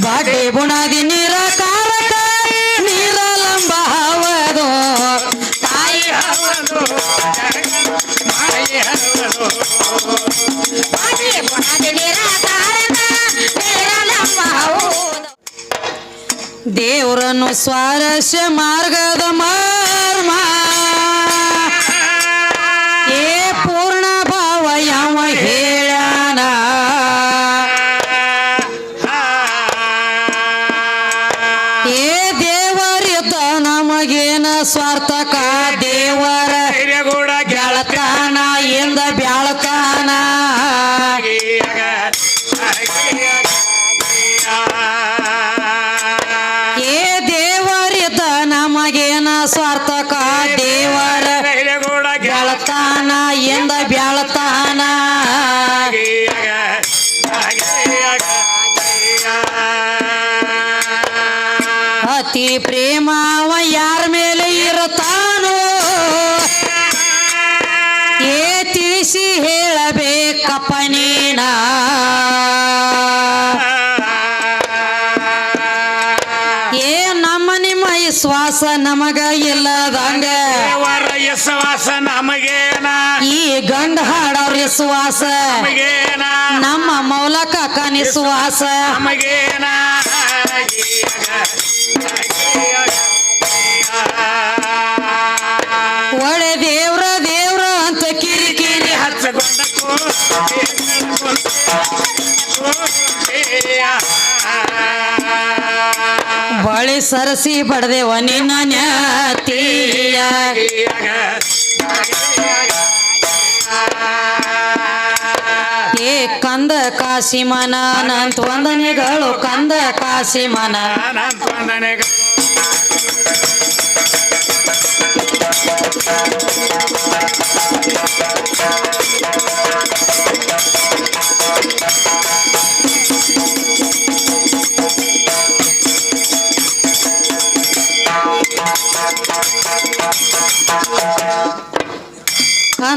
Body ಬುಣಾದಿ ನಿರಾಕಾರಕ ನಿರಲಂಬ ಹವದು. ತಾಯಿ ಹವದು. ದೇವರನ್ನು ಸ್ವಾರಸ್ಯ ಮಾರ್ಗದ ಮರ್ಮ. ಏ ದೇವರಿದ್ದ ನಮಗೇನ ಸ್ವಾರ್ಥಕ ದೇವರ ಹಿರಿಯಗೂಡ ಎಂದ ಬ್ಯಾಳತಾನ ಅತಿ ಪ್ರೇಮವ ಯಾರ ಮೇಲೆ ಇರತಾನೋ? ಏ ತಿಳಿಸಿ ಹೇಳಬೇಕಪ್ಪ ವಿಶ್ವಾಸ ನಮಗ ಇಲ್ಲದಂಗ. ದೇವರ ಯಶವಾಸ ನಮಗೇನ? ಈ ಗಂಡ ಹಾಡೋರ್ ವಿಶ್ವಾಸ ನಮಗೇನ? ನಮ್ಮ ಮೌಲಕ ಕನಿಸುವಾಸ ನಮಗೇನ? ಒಳೆ ದೇವ್ರ ದೇವ್ರ ಅಂತ ಕಿರಿಕಿರಿ ಹಚ್ಚಗೊಂಡ ಬಳಿ ಸರಸಿ ಬಡದೇವ ನಿನ್ನ ನ್ಯಾತಿಯ ಏ ಕಂದ ಕಾಶಿಮನ ನಂತ ವಂದನೆಗಳು ಕಂದ ಕಾಶಿಮನ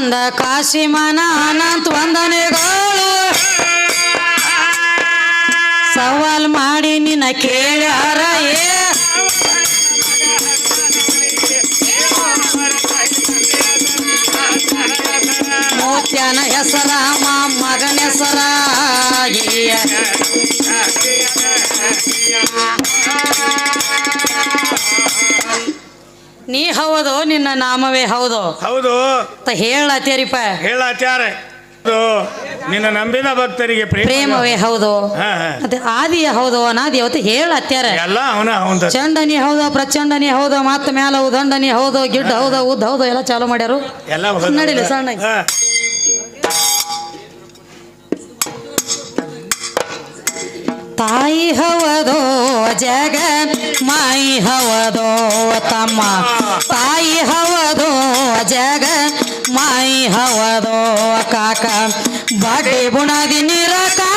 ಕಂದ ಕಾಶಿಮನ ಅನಂತ ವಂದನೆಗಳು ಸವಾಲ್ ಮಾಡಿ ನಿನ್ನ ಕೇಳ್ಯಾರ ಏ? ಮೋತ್ಯನ ಹೆಸರ ಮಗನ ಹೆಸರ ನೀ ಹೌದು ನಿನ್ನ ನಾಮವೇ ಹೌದು? ಹೌದು. ಹೇಳತ್ತೇರಿಪ್ಪ. ಹೇಳಾಚಾರ ನಿನ್ನ ನಂಬಿದ ಭಕ್ತರಿಗೆ ಪ್ರೇಮವೇ ಹೌದು. ಮತ್ತೆ ಆದಿಯ ಹೌದು ಅನಾದಿ ಅವತ್ತು ಹೇಳತ್ಯಾರ ಎಲ್ಲ ಅವನ ಚಂಡನಿ ಹೌದ ಪ್ರಚಂಡನಿ ಹೌದ ಮತ್ತ ಮ್ಯಾಲ ಉದಂಡನಿ ಹೌದು ಗಿಡ್ಡ ಹೌದು ಉದ್ದ ಹೌದು ಎಲ್ಲ ಚಾಲು ಮಾಡ್ಯಾರು? ಎಲ್ಲ ಹೌದು. ನಡೀಲಿ ಸಣ್ಣಗೆ. ತಾಯಿ ಹವದೋ ಜಗ, ಮಾಯಿ ಹವದೋ ತಮ್ಮ. ತಾಯಿ ಹವದೋ ಜಗ, ಮಾಯಿ ಹವದೋ ಕಾಕ. ಬಾಡಿ ಬುಣದಿ ನಿರಕಾರಕ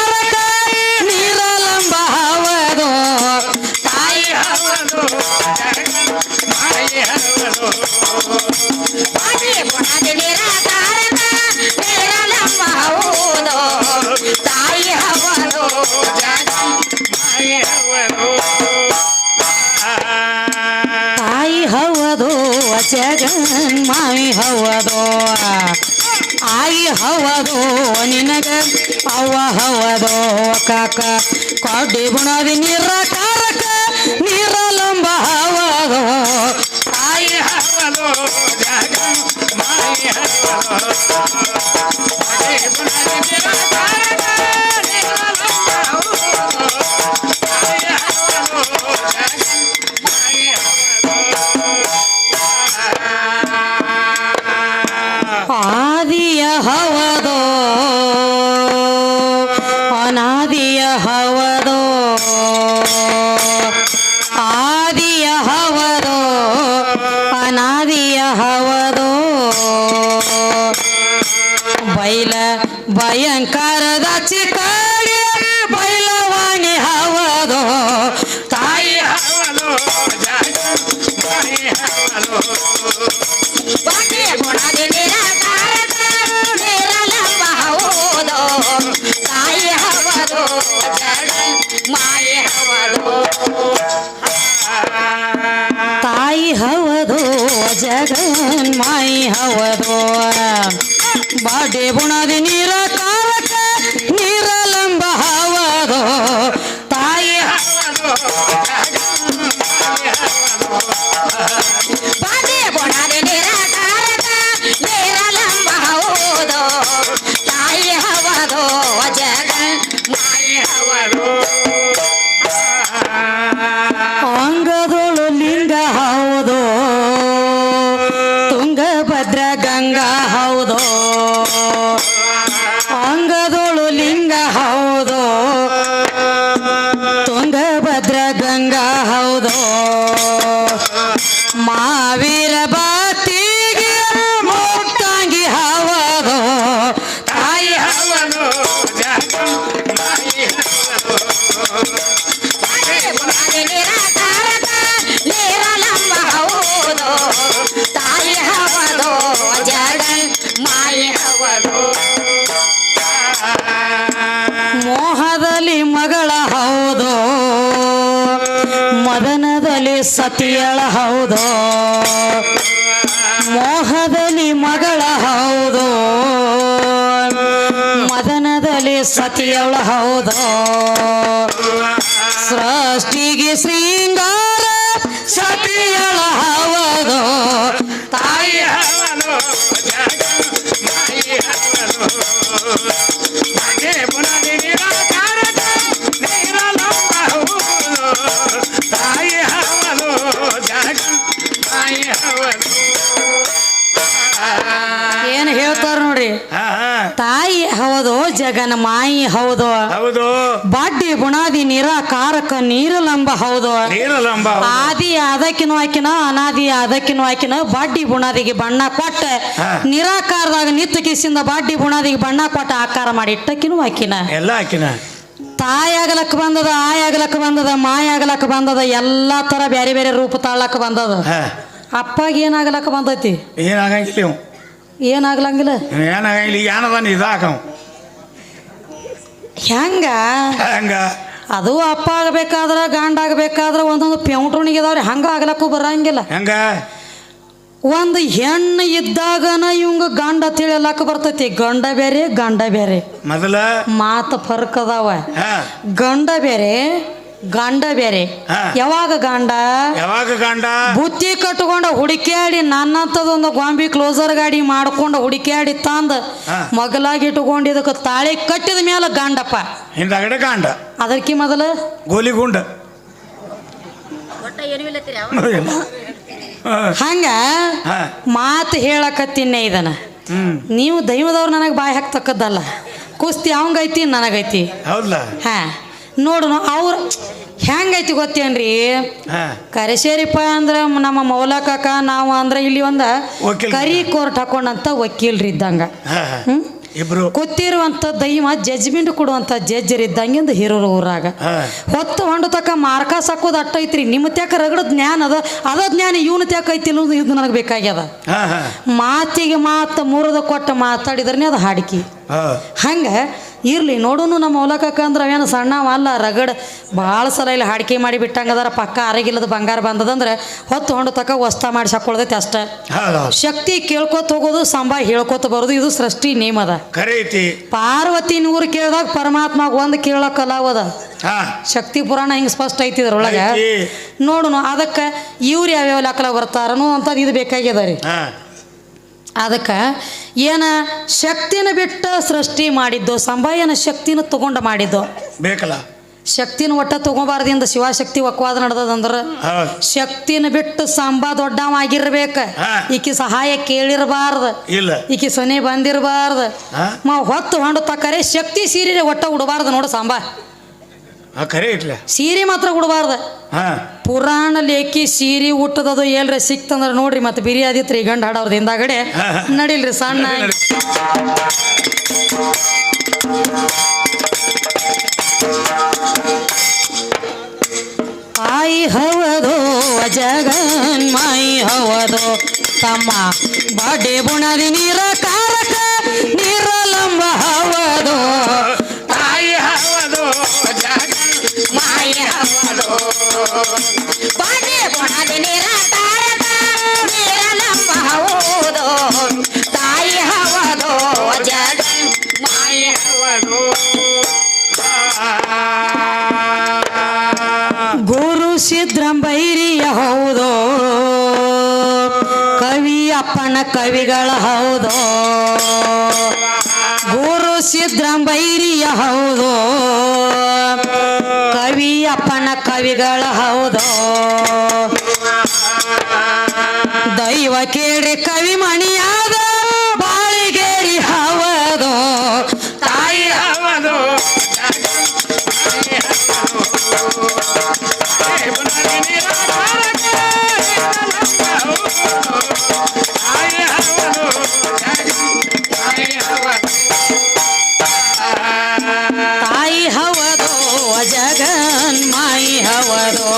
ಆಯಿ ಹವದೋ ನಿನಗ ಅವ್ವ ಹವದೋ ಕಾಕ. ಕೊಡ್ಡಿ ಬುಣದಿ ನಿರಕಾರಕ ನಿರಲಂಬ ಹವದೋ ತಾಯಿ ಹವದೋ ಜಗ ಮಾಯಿ ಹವದೋ ಮಾಯಿ ಬುಡದಿ ನೀರ ನಿರಾಲಂಬ ಬೈಲಿಯ ಹವದು ಬೈಲ ಭಯಂಕರದ ಚಿಕಾಡಿ ಬೈಲವಾಣಿ ಹವದು ತಾಯಿ ಹವಲು ಮಾಯ ಜಗನ್ ಮಾಯಿ ಹವದೋ ಬಾಡೆ ಬುಣದಿ ಅಂಗದೊಳು ಲಿಂಗ ಹೌದು ತುಂಗಭದ್ರ ಗಂಗಾ ಹೌದು ಮಾವೀರ ಬಾತಿಗೆ ಮುಕ್ತಾಂಗಿ ಹಾವದು ತಾಯಿ ತಾಯಿ ಸತಿಯಳ ಹೌದು? ಮೋಹದಲ್ಲಿ ಮಗಳ ಹೌದು? ಮದನದಲ್ಲಿ ಸತಿಯಳ ಹೌದು? ಸೃಷ್ಟಿಗೆ ಶೃಂಗಾರ ನೋಡ್ರಿ. ತಾಯಿ ಹೌದು ಜಗನ ಮಾಯಿ ಹೌದು. ಹೌದು. ಬಾಡ್ಡಿ ಬುಣಾದಿ ನಿರಾಕಾರಕ ನೀರಲಂಬ ಹೌದು. ನೀರಲಂಬ ಆದಿ ಅದಕ್ಕಿನೂ ಆಕಿನ ಅನಾದಿ ಅದಕ್ಕಿನೂ ಆಕಿನ ಬಾಡ್ಡಿ ಬುಣಾದಿಗೆ ಬಣ್ಣ ಕೊಟ್ಟ. ನಿರಾಕಾರದಾಗ ನಿತ್ತ ಕಿಸಿಂದ ಬಾಡ್ಡಿ ಬುಣಾದಿಗೆ ಬಣ್ಣ ಕೊಟ್ಟ ಆಕಾರ ಮಾಡಿ ಇಟ್ಟಕಿನೂ ಆಕಿನ. ಎಲ್ಲ ಹಾಕಿನ ತಾಯಿ ಆಗಲಕ್ಕ ಬಂದದ ಆಯ್ ಆಗಲಕ್ಕ ಬಂದದ ಮಾಯ ಆಗಲಕ್ಕ ಬಂದದ ಎಲ್ಲಾ ತರ ಬೇರೆ ಬೇರೆ ರೂಪ ತಾಳಕ್ಕ ಬಂದದ. ಅಪ್ಪಾಗ ಏನಾಗಲಕ್ಕ ಬಂದೈತಿ? ಏನಾಗಂಗಿಲ್ಲ ಏನಾಗ್ಲಂಗಿಲ್ಲ? ಏನಾಗಂಗಿಲ್ಲ ಏನದ ಇದಾಕವ್ ಹೆಂಗ? ಹೆಂಗ? ಅದು ಅಪ್ಪ ಆಗಬೇಕಾದ್ರ ಗಂಡ ಆಗಬೇಕಾದ್ರ ಒಂದೊಂದು ಪೆಂಟ್ರಣಿಗೆ ಇದಾವ್ರಿ ಹಂಗ ಆಗ್ಲಕ್ಕೂ ಬರಂಗಿಲ್ಲ. ಹೆಂಗ? ಒಂದು ಹೆಣ್ಣು ಇದ್ದಾಗನ ಇವಂಗ ಗಂಡ ತಿಳಿಯಲಕ್ಕ ಬರ್ತೈತಿ. ಗಂಡ ಬೇರೆ ಗಂಡ ಬೇರೆ. ಮೊದಲ? ಮಾತು ಫರ್ಕ್ ಅದಾವ. ಗಂಡ ಬೇರೆ ಗಂಡ ಬೇರೆ. ಹಾ. ಯಾವಾಗ ಗಂಡ? ಯಾವಾಗ ಗಂಡ? ಬುತ್ತಿ ಕಟ್ಟಕೊಂಡ ಹುಡುಕ್ಯಾಡಿ ನನ್ನಂತದೊಂದು ಗೊಂಬಿ ಕ್ಲೋಸರ್ ಗಾಡಿ ಮಾಡ್ಕೊಂಡು ಹುಡುಕ್ಯಾಡಿ ತಂದ. ಹಾ. ಮಗಲಾಗಿ ಇಟ್ಕೊಂಡು ಇದಕ್ಕೆ ತಾಳಿ ಕಟ್ಟಿದ ಮೇಲೆ ಗಂಡಪ್ಪ. ಹಿಂದಾಗಡೆ ಗಂಡ. ಅದಕ್ಕೆ ಮೊದಲು? ಗೋಲಿಗುಂಡ ಗುಂಡ. ಹಂಗ? ಹಾ. ಮಾತು ಹೇಳಕತ್ತೀನಿ ಇದನ್ನ. ಹ್ಮ್. ನೀವು ದೈವದವ್ರು ನನಗೆ ಬಾಯಿ ಹಾಕ್ತಕ್ಕದ್ದಲ್ಲ. ಕುಸ್ತಿ ಅವಂಗೈತಿ ನನಗೈತಿ. ಹೌದಲ್ಲ ಹಾ. ನೋಡು ಅವ್ರು ಹೆಂಗೈತಿ ಗೊತ್ತೇನ್ರಿ? ಕರೆಸೇರಿಪ್ಪ ಅಂದ್ರೆ ನಮ್ಮ ಮೌಲಕಕ್ಕ ನಾವು ಅಂದ್ರೆ ಇಲ್ಲಿ ಒಂದು ಕರಿ ಕೋರ್ಟ್ ಹಾಕೊಂಡಂತ ವಕೀಲ್ರಿ ಇದ್ದಂಗ. ಇಬ್ರು. ಕೂತಿರುವಂಥ ದೈವ ಜಜ್ಮೆಂಟ್ ಕೊಡುವಂಥ ಜಜ್ಜರ್ ಇದ್ದಂಗಿಂದ ಹಿರೋರು ಊರಾಗ. ಹೊತ್ತು ಹೊಂಡು ತಕ್ಕ ಮಾರ್ಕ ಸಾಕೋದು ಅಟ್ಟ ಐತ್ರಿ ನಿಮ್ಮ ತ್ಯಾಕ ರಗಡ ಜ್ಞಾನ ಅದ ಅದ ಜ್ಞಾನ ಇವನು ತ್ಯಾಕ ಐತಿ ಅನ್ನೋದು ಇದು ನನಗೆ ಬೇಕಾಗ್ಯದ. ಮಾತಿಗೆ ಮಾತು ಮೂರದ ಕೊಟ್ಟು ಮಾತಾಡಿದ್ರನೇ ಅದು ಹಾಡಿಕೆ. ಹಂಗೆ ಇರಲಿ ನೋಡೋನು ನಮ್ಮ ಹೊಲಕ್ಕ ಅಂದ್ರೆ ಅವೇನು ಸಣ್ಣವ ಅಲ್ಲ ರಗಡ್. ಭಾಳ ಸಲ ಇಲ್ಲಿ ಹಾಡಿಕೆ ಮಾಡಿ ಬಿಟ್ಟಂಗದಾರ ಪಕ್ಕ ಆರೋಗಿಲ್ಲದ ಬಂಗಾರ ಬಂದದಂದ್ರೆ ಹೊತ್ತು ಹೊಂಡು ತಕ್ಕ ವಸ್ತ ಮಾಡಿ ಹಾಕೊಳ್ದೈತಿ ಅಷ್ಟೇ ಶಕ್ತಿ ಕೇಳ್ಕೊತ ಹೋಗೋದು ಸಂಬ ಹೇಳ್ಕೊತ ಬರೋದು ಇದು ಸೃಷ್ಟಿ ನೇಮ್ ಅದ. ಪಾರ್ವತಿ ನೂರು ಕೇಳಿದಾಗ ಪರಮಾತ್ಮ ಒಂದು ಕೇಳೋ ಕಲಾವದ ಶಕ್ತಿ ಪುರಾಣ ಹಿಂಗೆ ಸ್ಪಷ್ಟ ಐತಿ ಇದ್ರೊಳಗೆ. ನೋಡುನು ಅದಕ್ಕೆ ಇವ್ರು ಯಾವ್ಯಾವ ಲೆಕ್ಕಲ ಬರ್ತಾರನು ಅಂತ ಇದು ಬೇಕಾಗ್ಯದ ರೀ. ಅದಕ್ಕೆ ಏನ ಶಕ್ತಿನ ಬಿಟ್ಟು ಸೃಷ್ಟಿ ಮಾಡಿದ್ದು ಸಂಭಾಯನ ಶಕ್ತಿನ ತಗೊಂಡು ಮಾಡಿದ್ದು. ಬೇಕಲ್ಲ? ಶಕ್ತಿನ ಒಟ್ಟ ತಗೋಬಾರ್ದಿಂದ ಶಿವಶಕ್ತಿ ಒಕ್ಕವಾದ ನಡೆದದಂದ್ರೆ ಹೌದು. ಶಕ್ತಿನ ಬಿಟ್ಟು ಸಂಬ ದೊಡ್ಡವ ಆಗಿರ್ಬೇಕ. ಈಕಿ ಸಹಾಯ ಕೇಳಿರಬಾರ್ದು. ಇಲ್ಲ. ಈಕಿ ಸೊನೆ ಬಂದಿರಬಾರ್ದು. ಮಾ ಹೊತ್ತು ಹೊಂಡ ತಕ್ಕರೆ ಶಕ್ತಿ ಸೀರೆ ಒಟ್ಟ ಉಡಬಾರ್ದು ನೋಡು ಸಾಂಬ ಖರೆ ಸೀರೆ ಮಾತ್ರ ಕೊಡಬಾರ್ದ. ಹಾ. ಪುರಾಣ ಲೇಖಿ ಸೀರೆ ಊಟದದು ಎಲ್ರಿ ಸಿಕ್ತಂದ್ರೆ ನೋಡ್ರಿ ಮತ್ತೆ ಬಿರಿ ಆದಿತ್ರಿ ಗಂಡ ಹಾಡೋರ್ದು ಹಿಂದಾಗಡೆ. ನಡಿಲ್ರಿ ಸಣ್ಣ. ಆಯಿ ಹವದೋ ಜಗನ್ ಮಾಯಿ ಹವದೋ ತಮ್ಮ ಬಾಡೆ ಬುಣದಿ ನೀರ ಕಾರಕ. ಸಿದ್ರಂಬೈರಿಯ ಹೌದೋ? ಕವಿ ಅಪ್ಪನ ಕವಿಗಳ ಹೌದೋ? ಗುರು ಸಿದ್ರಂಬೈರಿಯ ಹೌದೋ? ಕವಿ ಅಪ್ಪನ ಕವಿಗಳ ಹೌದೋ? ದೈವ ಕೇಳಿ ಕವಿ ಜಗನ್ ಹವರೋ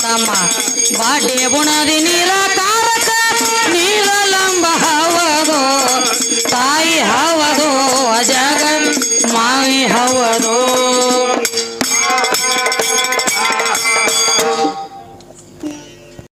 ತಮ್ಮ ಬಾಡೆ ಬುಣದಿ ನೀಲಕಾರಕ